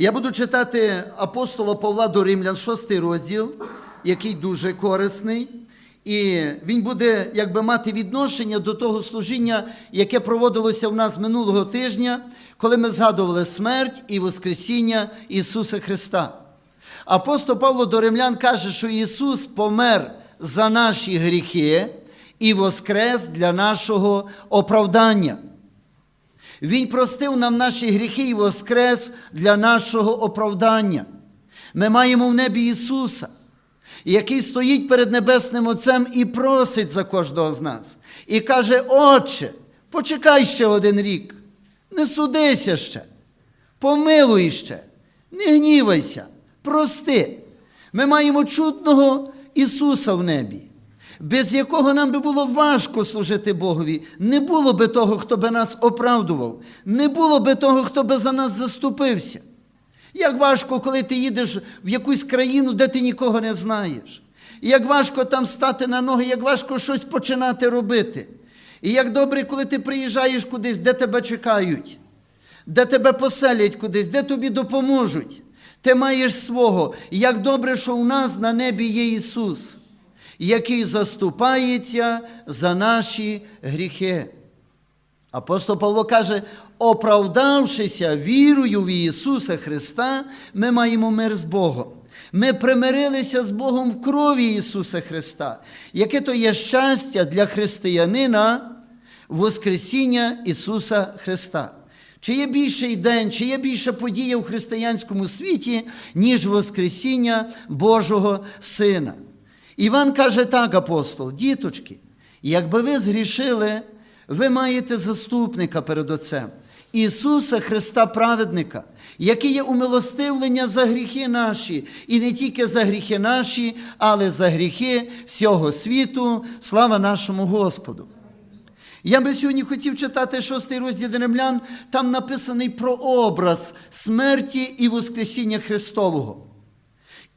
Я буду читати апостола Павла до Римлян, 6 розділ, який дуже корисний. І він буде якби мати відношення до того служіння, яке проводилося в нас минулого тижня, коли ми згадували смерть і Воскресіння Ісуса Христа. Апостол Павло до римлян каже, що Ісус помер за наші гріхи і воскрес для нашого оправдання. Він простив нам наші гріхи і воскрес для нашого оправдання. Ми маємо в небі Ісуса, який стоїть перед Небесним Отцем і просить за кожного з нас. І каже: Отче, почекай ще один рік, не судися ще, помилуй ще, не гнівайся, прости. Ми маємо чудного Ісуса в небі, без якого нам би було важко служити Богові. Не було би того, хто би нас оправдував, не було би того, хто би за нас заступився. Як важко, коли ти їдеш в якусь країну, де ти нікого не знаєш. Як важко там стати на ноги, як важко щось починати робити. І як добре, коли ти приїжджаєш кудись, де тебе чекають, де тебе поселять кудись, де тобі допоможуть. Ти маєш свого. І як добре, що у нас на небі є Ісус, який заступається за наші гріхи. Апостол Павло каже, оправдавшися вірою в Ісуса Христа, ми маємо мир з Богом. Ми примирилися з Богом в крові Ісуса Христа. Яке то є щастя для християнина Воскресіння Ісуса Христа. Чи є більший день, чи є більша подія в християнському світі, ніж Воскресіння Божого Сина? Іван каже так, апостол, діточки, якби ви згрішили, ви маєте заступника перед Отцем, Ісуса Христа Праведника, який є умилостивлення за гріхи наші, і не тільки за гріхи наші, але за гріхи всього світу. Слава нашому Господу! Я би сьогодні хотів читати шостий розділ Римлян, там написаний про образ смерті і Воскресіння Христового.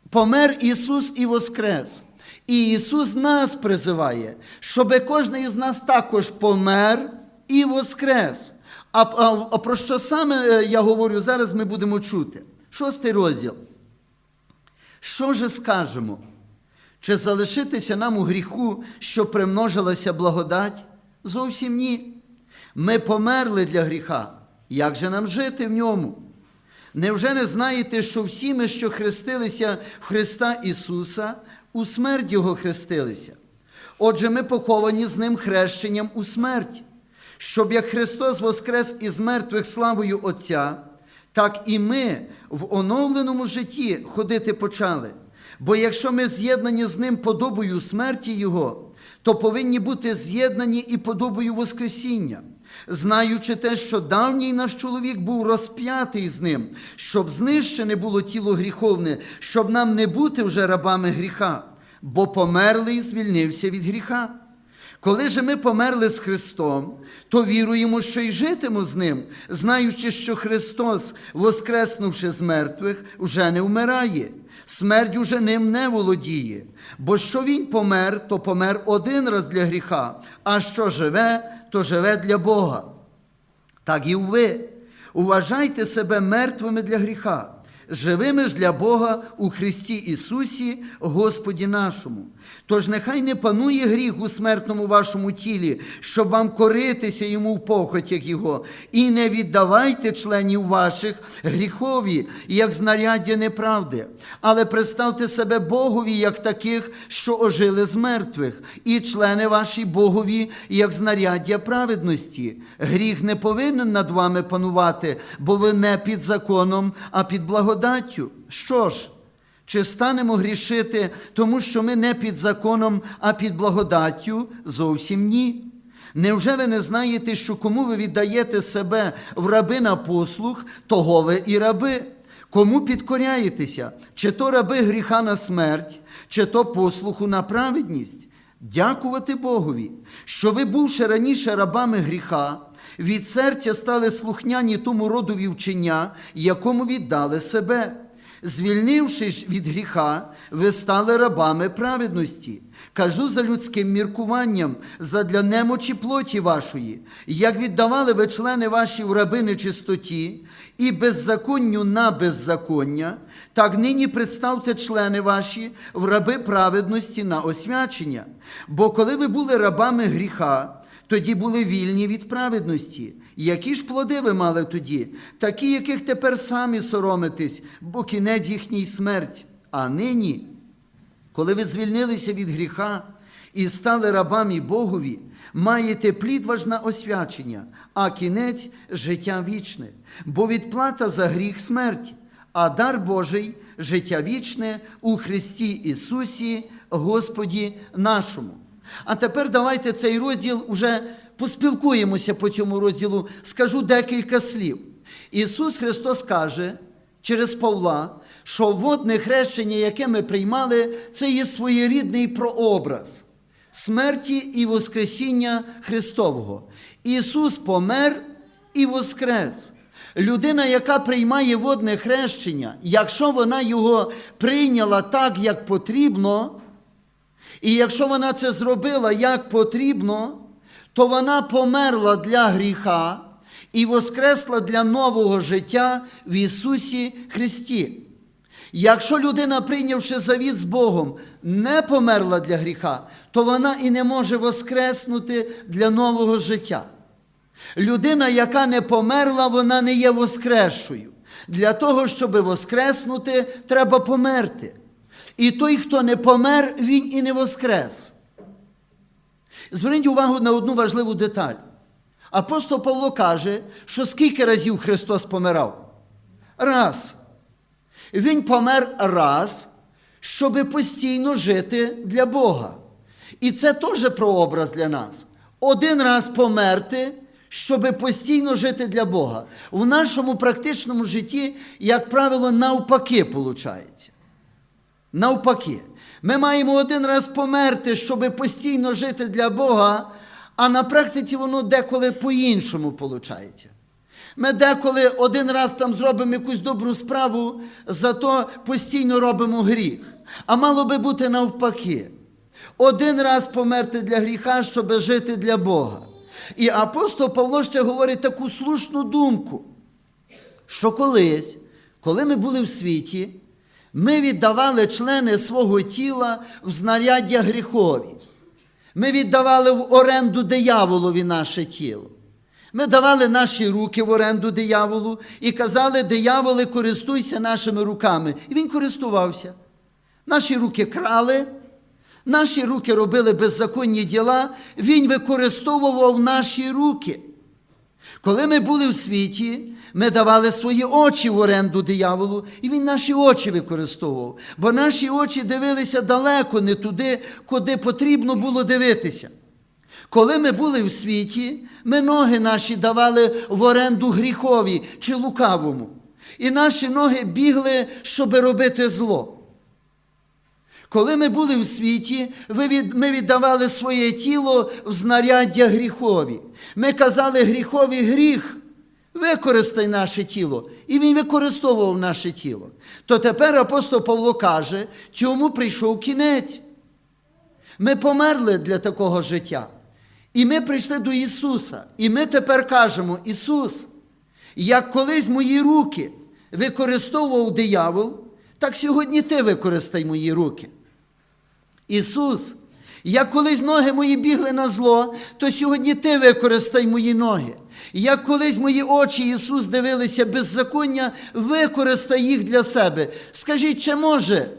Помер Ісус і Воскрес. І Ісус нас призиває, щоб кожен із нас також помер і воскрес. А, а, а про що саме е, я говорю зараз, ми будемо чути. Шостий розділ. Що же скажемо? Чи залишитися нам у гріху, що примножилася благодать? Зовсім ні. Ми померли для гріха. Як же нам жити в ньому? Невже не знаєте, що всі ми, що хрестилися в Христа Ісуса, у смерть Його хрестилися? Отже, ми поховані з Ним хрещенням у смерть, щоб як Христос воскрес із мертвих славою Отця, так і ми в оновленому житті ходити почали. Бо якщо ми з'єднані з Ним подобою смерті Його, то повинні бути з'єднані і подобою Воскресіння, знаючи те, що давній наш чоловік був розп'ятий з ним, щоб знищене було тіло гріховне, щоб нам не бути вже рабами гріха, бо померлий і звільнився від гріха. Коли же ми померли з Христом, то віруємо, що й житимо з Ним, знаючи, що Христос, воскреснувши з мертвих, уже не вмирає. Смерть уже ним не володіє. Бо що він помер, то помер один раз для гріха, а що живе, то живе для Бога. Так і ви. Уважайте себе мертвими для гріха, живими ж для Бога у Христі Ісусі, Господі нашому. Тож нехай не панує гріх у смертному вашому тілі, щоб вам коритися йому в похотях Його, і не віддавайте членів ваших гріхові, як знаряддя неправди, але представте себе Богові, як таких, що ожили з мертвих, і члени ваші Богові, як знаряддя праведності. Гріх не повинен над вами панувати, бо ви не під законом, а під благодаттю. Що ж? Чи станемо грішити, тому що ми не під законом, а під благодаттю? Зовсім ні. Невже ви не знаєте, що кому ви віддаєте себе в раби на послух, того ви і раби? Кому підкоряєтеся? Чи то раби гріха на смерть, чи то послуху на праведність? Дякувати Богові, що ви, бувши раніше рабами гріха, від серця стали слухняні тому родові вчення, якому віддали себе. Звільнившись від гріха, ви стали рабами праведності. Кажу за людським міркуванням, задля немочі плоті вашої, як віддавали ви члени ваші в раби нечистоті і беззаконню на беззаконня, так нині представте члени ваші в раби праведності на освячення. Бо коли ви були рабами гріха, тоді були вільні від праведності. Які ж плоди ви мали тоді, такі, яких тепер самі соромитесь, бо кінець їхній смерть. А нині коли ви звільнилися від гріха і стали рабами Богові, маєте плід ваш освячення, а кінець життя вічне, бо відплата за гріх смерть, а дар Божий життя вічне у Христі Ісусі, Господі нашому. А тепер давайте цей розділ уже поспілкуємося по цьому розділу, скажу декілька слів. Ісус Христос каже, через Павла, що водне хрещення, яке ми приймали, це є своєрідний прообраз смерті і Воскресіння Христового. Ісус помер і воскрес. Людина, яка приймає водне хрещення, якщо вона його прийняла так, як потрібно, і якщо вона це зробила як потрібно, то вона померла для гріха і воскресла для нового життя в Ісусі Христі. Якщо людина, прийнявши завіт з Богом, не померла для гріха, то вона і не може воскреснути для нового життя. Людина, яка не померла, вона не є воскресшою. Для того, щоб воскреснути, треба померти. І той, хто не помер, він і не воскрес. Зверніть увагу на одну важливу деталь. Апостол Павло каже, що скільки разів Христос помирав? Раз. Він помер раз, щоб постійно жити для Бога. І це теж прообраз для нас. Один раз померти, щоб постійно жити для Бога. В нашому практичному житті, як правило, навпаки виходить. Навпаки. Ми маємо один раз померти, щоб постійно жити для Бога, а на практиці воно деколи по-іншому виходить. Ми деколи один раз там зробимо якусь добру справу, зато постійно робимо гріх. А мало би бути навпаки. Один раз померти для гріха, щоб жити для Бога. І апостол Павло ще говорить таку слушну думку, що колись, коли ми були в світі, ми віддавали члени свого тіла в знаряддя гріхові. Ми віддавали в оренду дияволові наше тіло. Ми давали наші руки в оренду дияволу і казали, дияволе, користуйся нашими руками. І він користувався. Наші руки крали, наші руки робили беззаконні діла, він використовував наші руки. Коли ми були в світі, ми давали свої очі в оренду дияволу, і він наші очі використовував. Бо наші очі дивилися далеко, не туди, куди потрібно було дивитися. Коли ми були в світі, ми ноги наші давали в оренду гріхові чи лукавому. І наші ноги бігли, щоб робити зло. Коли ми були в світі, ми віддавали своє тіло в знаряддя гріхові. Ми казали гріховий гріх, використай наше тіло. І він використовував наше тіло. То тепер апостол Павло каже, цьому прийшов кінець. Ми померли для такого життя. І ми прийшли до Ісуса. І ми тепер кажемо, Ісус, як колись мої руки використовував диявол, так сьогодні ти використай мої руки. Ісус, як колись ноги мої бігли на зло, то сьогодні ти використай мої ноги. Як колись мої очі Ісус дивилися беззаконня, використай їх для себе. Скажіть, чи може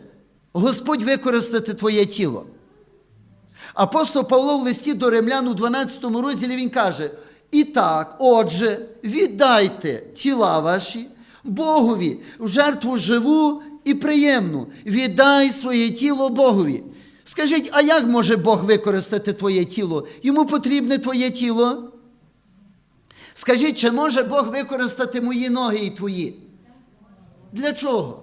Господь використати твоє тіло? Апостол Павло в листі до римлян у 12 розділі він каже: І так, отже, віддайте тіла ваші Богові в жертву живу і приємну. Віддай своє тіло Богові. Скажіть, а як може Бог використати твоє тіло? Йому потрібне твоє тіло? Скажіть, чи може Бог використати мої ноги і твої? Для чого?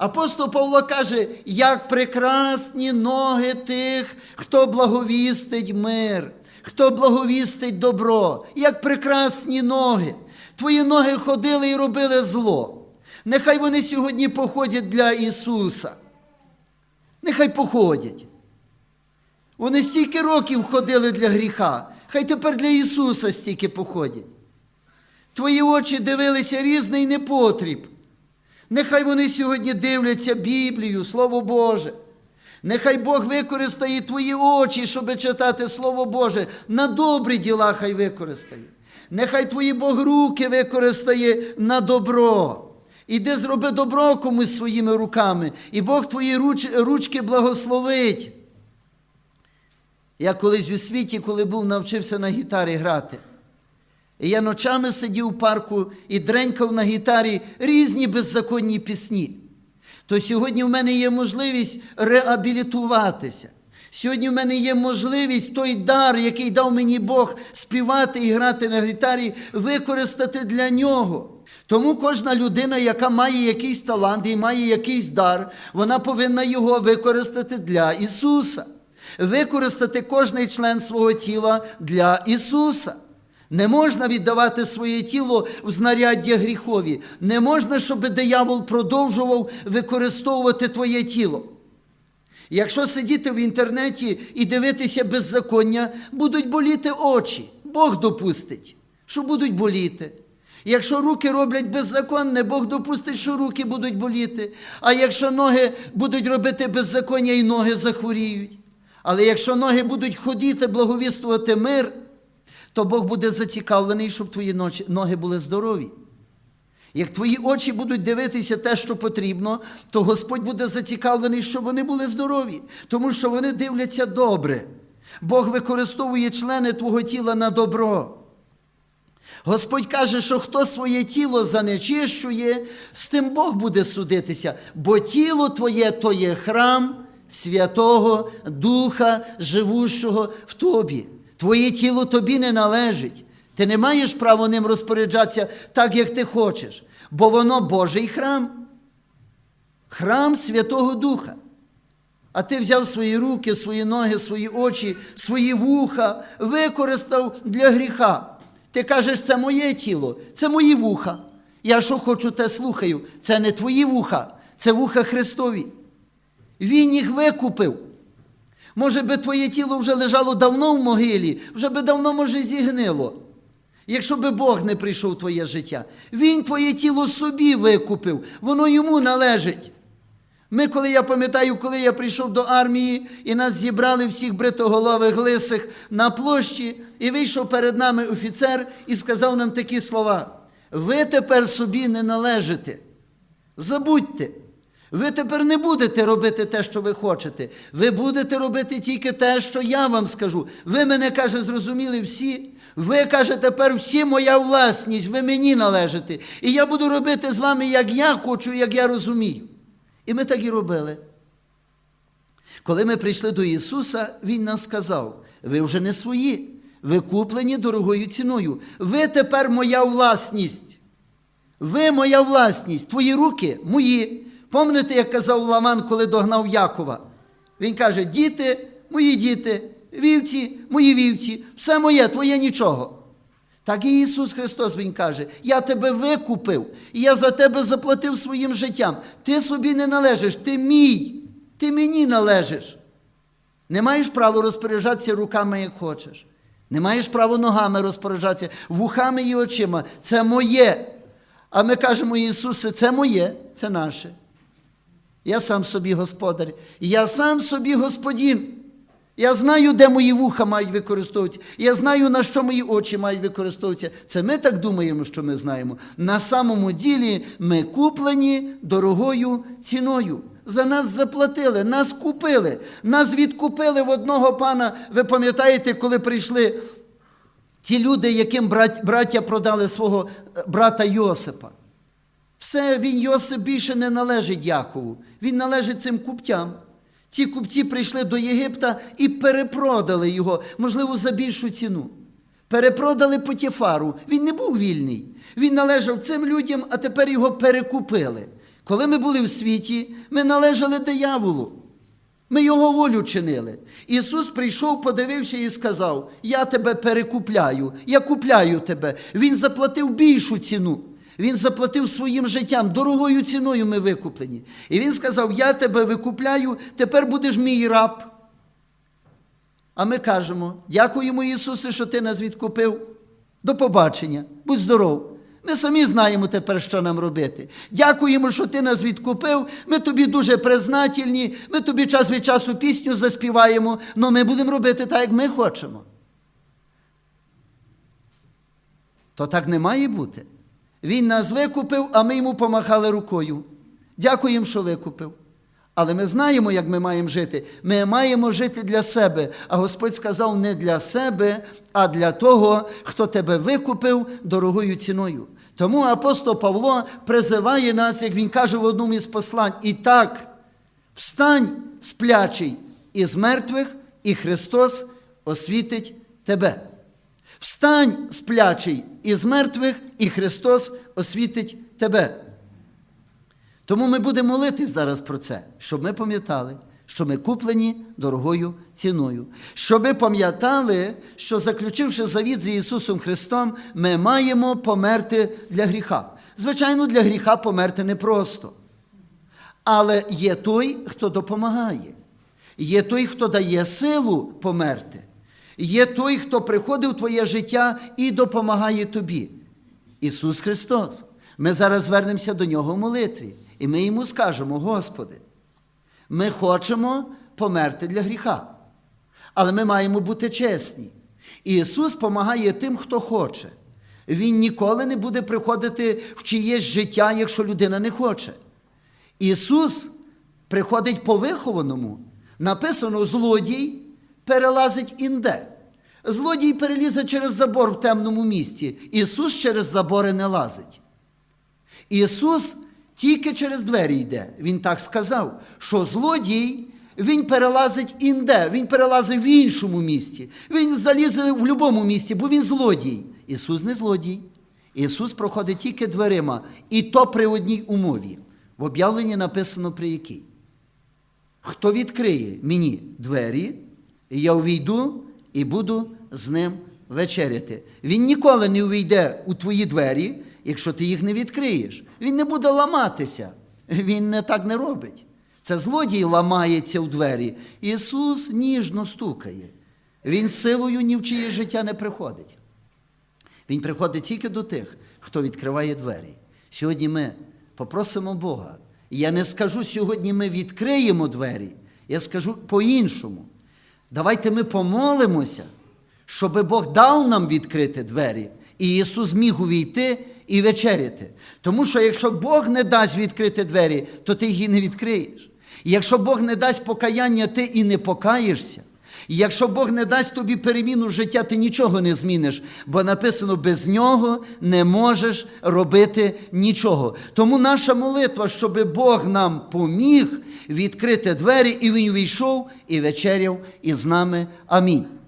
Апостол Павло каже, як прекрасні ноги тих, хто благовістить мир, хто благовістить добро, як прекрасні ноги. Твої ноги ходили і робили зло. Нехай вони сьогодні походять для Ісуса. Нехай походять. Вони стільки років ходили для гріха, хай тепер для Ісуса стільки походять. Твої очі дивилися різний непотріб. Нехай вони сьогодні дивляться Біблію, Слово Боже. Нехай Бог використає твої очі, щоб читати Слово Боже. На добрі діла хай використає. Нехай твої Бог руки використає на добро. Іди зроби добро комусь своїми руками, і Бог твої руч, ручки благословить. Я колись у світі, коли був, навчився на гітарі грати. І я ночами сидів у парку і дренькав на гітарі різні беззаконні пісні. То сьогодні в мене є можливість реабілітуватися. Сьогодні в мене є можливість той дар, який дав мені Бог співати і грати на гітарі, використати для нього. Тому кожна людина, яка має якийсь талант і має якийсь дар, вона повинна його використати для Ісуса. Використати кожний член свого тіла для Ісуса. Не можна віддавати своє тіло в знаряддя гріхові. Не можна, щоб диявол продовжував використовувати твоє тіло. Якщо сидіти в інтернеті і дивитися беззаконня, будуть боліти очі. Бог допустить, що будуть боліти. Якщо руки роблять беззаконне, Бог допустить, що руки будуть боліти. А якщо ноги будуть робити беззаконня, і ноги захворіють. Але якщо ноги будуть ходити, благовістувати мир, то Бог буде зацікавлений, щоб твої ноги були здорові. Як твої очі будуть дивитися те, що потрібно, то Господь буде зацікавлений, щоб вони були здорові, тому що вони дивляться добре. Бог використовує члени твого тіла на добро. Господь каже, що хто своє тіло занечищує, з тим Бог буде судитися, бо тіло твоє то є храм Святого Духа, живущого в тобі. Твоє тіло тобі не належить. Ти не маєш права ним розпоряджатися так, як ти хочеш, бо воно Божий храм. Храм Святого Духа. А ти взяв свої руки, свої ноги, свої очі, свої вуха, використав для гріха. Ти кажеш, це моє тіло, це мої вуха. Я що хочу, те слухаю. Це не твої вуха, це вуха Христові. Він їх викупив. Може би твоє тіло вже лежало давно в могилі, вже би давно, може, зігнило. Якщо би Бог не прийшов в твоє життя, Він твоє тіло собі викупив, воно йому належить. Ми, коли я пам'ятаю, коли я прийшов до армії, і нас зібрали всіх бритоголових лисих на площі, і вийшов перед нами офіцер і сказав нам такі слова: ви тепер собі не належите. Забудьте. Ви тепер не будете робити те, що ви хочете. Ви будете робити тільки те, що я вам скажу. Ви мене, каже, зрозуміли всі. Ви, каже, тепер всі моя власність, ви мені належите. І я буду робити з вами, як я хочу, як я розумію. І ми так і робили. Коли ми прийшли до Ісуса, Він нам сказав: ви вже не свої, ви куплені дорогою ціною. Ви тепер моя власність. Ви моя власність, твої руки мої. Пам'ятаєте, як казав Лаван, коли догнав Якова? Він каже: діти, мої діти, вівці, мої вівці, все моє, твоє нічого. Так і Ісус Христос Він каже: Я тебе викупив, і я за тебе заплатив своїм життям. Ти собі не належиш, ти мій, ти мені належиш. Не маєш права розпоряджатися руками, як хочеш. Не маєш права ногами розпоряджатися, вухами і очима. Це моє. А ми кажемо, Ісусе, це моє, це наше. Я сам собі господар. Я сам собі господин. Я знаю, де мої вуха мають використовуватися. Я знаю, на що мої очі мають використовуватися. Це ми так думаємо, що ми знаємо. На самому ділі ми куплені дорогою ціною. За нас заплатили, нас купили, нас відкупили в одного пана. Ви пам'ятаєте, коли прийшли ті люди, яким брат, браття продали свого е, брата Йосипа. Все, він Йосип більше не належить Якову. Він належить цим куптям. Ці купці прийшли до Єгипта і перепродали його, можливо, за більшу ціну. Перепродали Потіфару. Він не був вільний. Він належав цим людям, а тепер його перекупили. Коли ми були в світі, ми належали дияволу. Ми його волю чинили. Ісус прийшов, подивився і сказав: Я тебе перекупляю, я купляю тебе. Він заплатив більшу ціну. Він заплатив своїм життям, дорогою ціною ми викуплені. І він сказав: Я тебе викупляю, тепер будеш мій раб. А ми кажемо: дякуємо, Ісусе, що Ти нас відкупив. До побачення, будь здоров. Ми самі знаємо тепер, що нам робити. Дякуємо, що ти нас відкупив. Ми тобі дуже признательні. Ми тобі час від часу пісню заспіваємо, але ми будемо робити так, як ми хочемо. То так не має бути. Він нас викупив, а ми йому помахали рукою. Дякуємо, що викупив. Але ми знаємо, як ми маємо жити. Ми маємо жити для себе. А Господь сказав не для себе, а для того, хто тебе викупив дорогою ціною. Тому апостол Павло призиває нас, як він каже в одному із послань, і так, встань сплячий із мертвих, і Христос освітить тебе. Встань сплячий із мертвих, і Христос освітить тебе. Тому ми будемо молитись зараз про це, щоб ми пам'ятали, що ми куплені дорогою ціною. Щоб ми пам'ятали, що заключивши завіт з Ісусом Христом, ми маємо померти для гріха. Звичайно, для гріха померти непросто. Але є той, хто допомагає. Є той, хто дає силу померти. Є той, хто приходить в твоє життя і допомагає тобі. Ісус Христос. Ми зараз звернемося до Нього в молитві. І ми йому скажемо, Господи, ми хочемо померти для гріха. Але ми маємо бути чесні. І Ісус допомагає тим, хто хоче. Він ніколи не буде приходити в чиєсь життя, якщо людина не хоче. Ісус приходить по вихованому. Написано, злодій перелазить інде. Злодій перелізе через забор в темному місці. Ісус через забори не лазить. Ісус тільки через двері йде. Він так сказав, що злодій, він перелазить інде, він перелазить в іншому місці. Він залізе в будь-якому місці, бо він злодій. Ісус не злодій. Ісус проходить тільки дверима, і то при одній умові. В об'явленні написано при якій. Хто відкриє мені двері, я увійду і буду з ним вечеряти. Він ніколи не увійде у твої двері, якщо ти їх не відкриєш. Він не буде ламатися. Він не так не робить. Це злодій ламається у двері. Ісус ніжно стукає. Він силою ні в чиє життя не приходить. Він приходить тільки до тих, хто відкриває двері. Сьогодні ми попросимо Бога. Я не скажу, сьогодні ми відкриємо двері. Я скажу по-іншому. Давайте ми помолимося, щоб Бог дав нам відкрити двері, і Ісус міг увійти і вечеряти. Тому що якщо Бог не дасть відкрити двері, то ти її не відкриєш. І якщо Бог не дасть покаяння, ти і не покаєшся. І якщо Бог не дасть тобі переміну життя, ти нічого не зміниш, бо написано, без нього не можеш робити нічого. Тому наша молитва, щоб Бог нам поміг відкрити двері, і він увійшов і вечеряв із нами. Амінь.